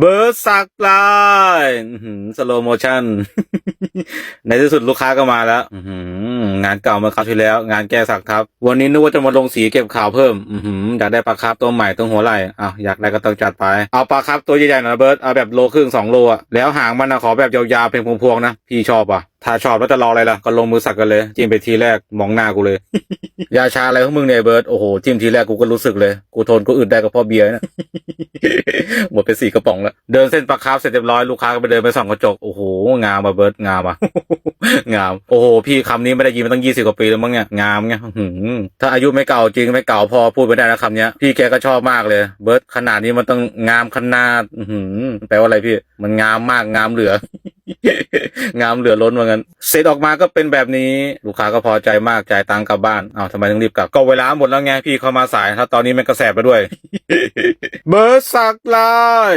เบิร์สักลายสโลโมชั่น ในที่สุดลูกค้าก็มาแล้วงานเก่าเมื่อคราวที่แล้ว งานแก้สักครับ วันนี้นึกว่าจะมาลงสีเก็บข่าวเพิ่มอือยากได้ปลาคาร์ฟตัวใหม่ตรงหัวไหล่อ้าวอยากได้ก็ต้องจัดไป เอาปลาคาร์ฟตัวใหญ่ๆหน่อยเบิร์ดเอาแบบโลครึ่งสองโลอะแล้วหางมันนะขอแบบยาวๆเป็นพวงๆนะ พี่ชอบอะ ถ้าชอบแล้วจะรออะไรล่ะ ก็ลงมือสักกันเลยจิ้มไปทีแรกมองหน้ากูเลย ยาชาอะไรของมึงเนี่ยเบิร์ดโอ้โหจิ้มทีแรกกูก็รู้สึกเลย กูทนกูอึดได้ก็เพราะเบียร์นะหมดไปสี่กระป๋องแล้ว เดินเส้นปลาคาร์ฟเสร็จเรียบร้อยลูกค้าก็ไปเดินไปส่องกระจกโอ้โหงามอะเบิร์ดงามอะงาม โอ้โห พี่คำนี้ไม่ได้ยินมาตั้งยี่สิบกว่าปีแล้วมั้งเนี่ยงามไงอื้อหือถ้าอายุไม่เก่าจริงไม่เก่าพอพูดไม่ได้นะคำเนี้ยพี่แกก็ชอบมากเลย เบิร์ดขนาดนี้มันต้องงามขนาดอือแปลว่าอะไรพี่ มันงามมากงามเหลือ งามเหลือล้นว่างั้น เสร็จออกมาก็เป็นแบบนี้ ลูกค้าก็พอใจมากจ่ายตังค์กลับบ้านอ้าวทำไมต้องรีบกลับ ก็เวลาหมดแล้วไงพี่เขามาสายถ้าตอนนี้มันกระแสบไปด้วย เบอร์สักลาย